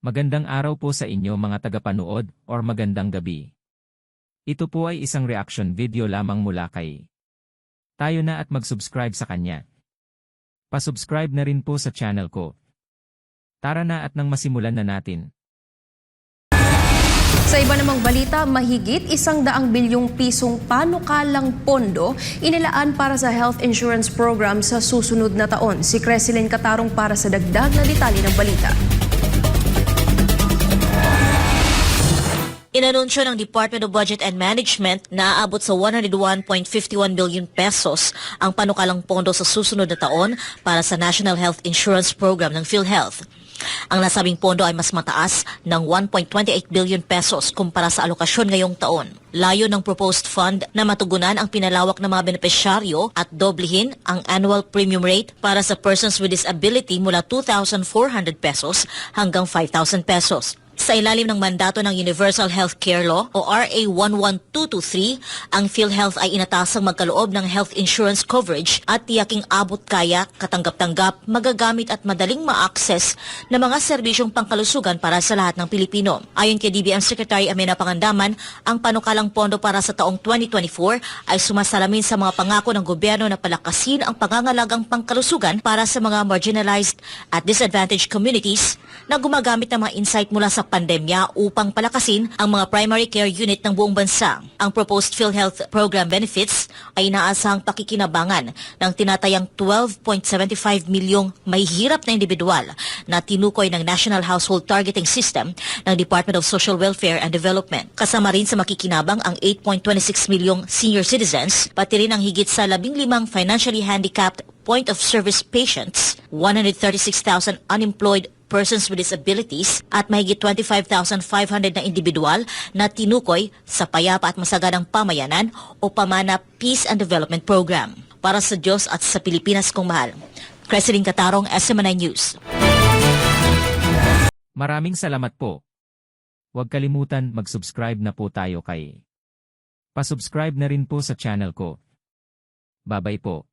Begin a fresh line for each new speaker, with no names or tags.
Magandang araw po sa inyo mga tagapanood or magandang gabi. Ito po ay isang reaction video lamang mula kay tayo na at mag-subscribe sa kanya. Pasubscribe na rin po sa channel ko. Tara na at nang masimulan na natin.
Sa iba namang balita, mahigit isang daang bilyong pisong panukalang pondo inilaan para sa health insurance program sa susunod na taon. Si Cresilyn Katarong para sa dagdag na detalye ng balita.
Inanunsyo ng Department of Budget and Management na aabot sa 101.51 billion pesos ang panukalang pondo sa susunod na taon para sa National Health Insurance Program ng PhilHealth. Ang nasabing pondo ay mas mataas ng 1.28 billion pesos kumpara sa alokasyon ngayong taon. Layo ng proposed fund na matugunan ang pinalawak ng mga benepisyaryo at doblihin ang annual premium rate para sa persons with disability mula 2,400 pesos hanggang 5,000 pesos. Sa ilalim ng mandato ng Universal Health Care Law o RA 11223, ang PhilHealth ay inatasang magkaloob ng health insurance coverage at tiyaking abot kaya, katanggap-tanggap, magagamit at madaling ma-access na mga serbisyong pangkalusugan para sa lahat ng Pilipino. Ayon kay DBM Secretary Amina Pangandaman, ang panukalang pondo para sa taong 2024 ay sumasalamin sa mga pangako ng gobyerno na palakasin ang pangangalagang pangkalusugan para sa mga marginalized at disadvantaged communities na gumagamit ng mga insight mula sa pandemya upang palakasin ang mga primary care unit ng buong bansa. Ang proposed PhilHealth program benefits ay inaasahang pakikinabangan ng tinatayang 12.75 milyong may hirap na individual na tinukoy ng National Household Targeting System ng Department of Social Welfare and Development. Kasama rin sa makikinabang ang 8.26 milyong senior citizens, pati rin ang higit sa 15 financially handicapped point of service patients, 136,000 unemployed persons with disabilities at mahigit 25,500 na individual na tinukoy sa payapa at masaganang pamayanan o Pamana Peace and Development Program. Para sa Diyos at sa Pilipinas kong mahal. Cresilin Katarong, SMNI News.
Maraming salamat po. Huwag kalimutan mag-subscribe na po tayo kay. Pasubscribe na rin po sa channel ko. Babay po.